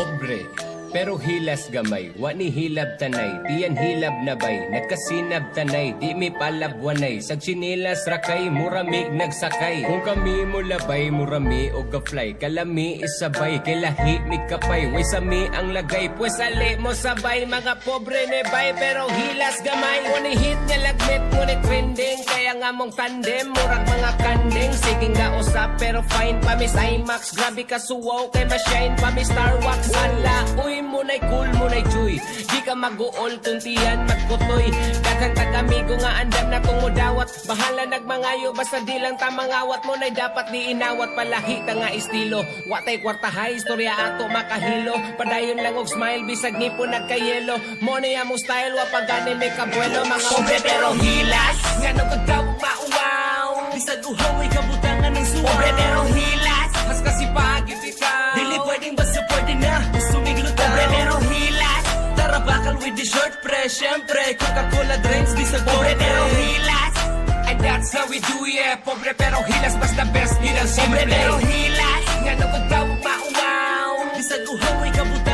Pobre, pero hilas gamay, wa ni hilab tanay, diyan hilab na bay, nagkasinab tanay, di mi palabwanay, sag sinilas rakay, murami nagsakay. Kung kami mo labay, murami o gafly, kalami isabay, kay lahi mi kapay, way sami ang lagay, pues ali mo sabay, mga pobre ni bay, pero hilas gamay, wani hit niya lagmit, wani trending, kaya nga mong tandem, murag mga kandeng, sige nga usap, pero fine pa mi IMAX, grabe ka suwaw, kay ma-shine pa mi Star Wax, ala, uy mo na'y cool mo na'y chuy, di ka mag-uol, tuntiyan magkutoy, daghang tagamigo nga andam na kung mudawat, bahala nagmangayo, basta di lang tamangawat. Mo na'y dapat di inawat, palahi ta nga estilo, watay kwartahay, istorya ato makahilo, padayon lang og smile, bisag nipo nagkayelo, mo na mo style, wapagani may kabuelo, mga pobre pero kagawag pag-uhaw ay kabutangan ng suwa. Pobre merong hilas. Mas kasi pag-ibig ikaw Dili pwedeng basta pwede na. Sumiglo tayo. Pobre merong hilas. Tara bakal with the short pre Siyempre Coca-Cola drinks di sa Pobre merong hilas. And that's how we do yeah. Pobre pero hilas. Basta best hilas Pobre merong hilas. Nga nagpagtawag mauwaw Di sa uhaw ay kabutangan